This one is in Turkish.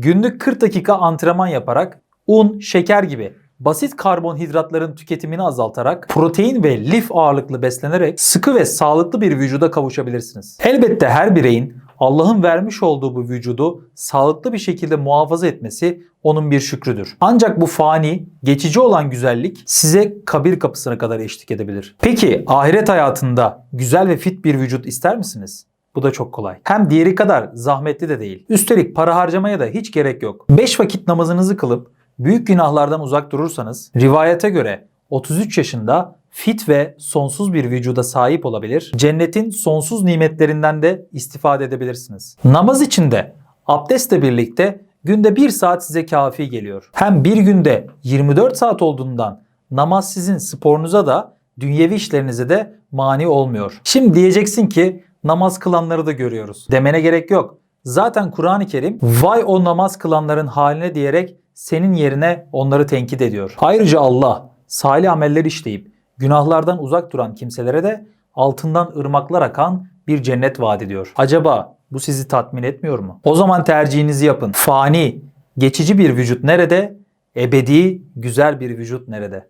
Günlük 40 dakika antrenman yaparak un, şeker gibi basit karbonhidratların tüketimini azaltarak protein ve lif ağırlıklı beslenerek sıkı ve sağlıklı bir vücuda kavuşabilirsiniz. Elbette her bireyin Allah'ın vermiş olduğu bu vücudu sağlıklı bir şekilde muhafaza etmesi onun bir şükrüdür. Ancak bu fani, geçici olan güzellik size kabir kapısına kadar eşlik edebilir. Peki ahiret hayatında güzel ve fit bir vücut ister misiniz? Bu da çok kolay. Hem diğeri kadar zahmetli de değil. Üstelik para harcamaya da hiç gerek yok. 5 vakit namazınızı kılıp büyük günahlardan uzak durursanız rivayete göre 33 yaşında fit ve sonsuz bir vücuda sahip olabilir. Cennetin sonsuz nimetlerinden de istifade edebilirsiniz. Namaz içinde abdestle birlikte günde 1 saat size kafi geliyor. Hem bir günde 24 saat olduğundan namaz sizin sporunuza da dünyevi işlerinize de mani olmuyor. Şimdi diyeceksin ki namaz kılanları da görüyoruz. Demene gerek yok. Zaten Kur'an-ı Kerim vay o namaz kılanların haline diyerek senin yerine onları tenkit ediyor. Ayrıca Allah salih ameller işleyip günahlardan uzak duran kimselere de altından ırmaklar akan bir cennet vaat ediyor. Acaba bu sizi tatmin etmiyor mu? O zaman tercihinizi yapın. Fani, geçici bir vücut nerede? Ebedi, güzel bir vücut nerede?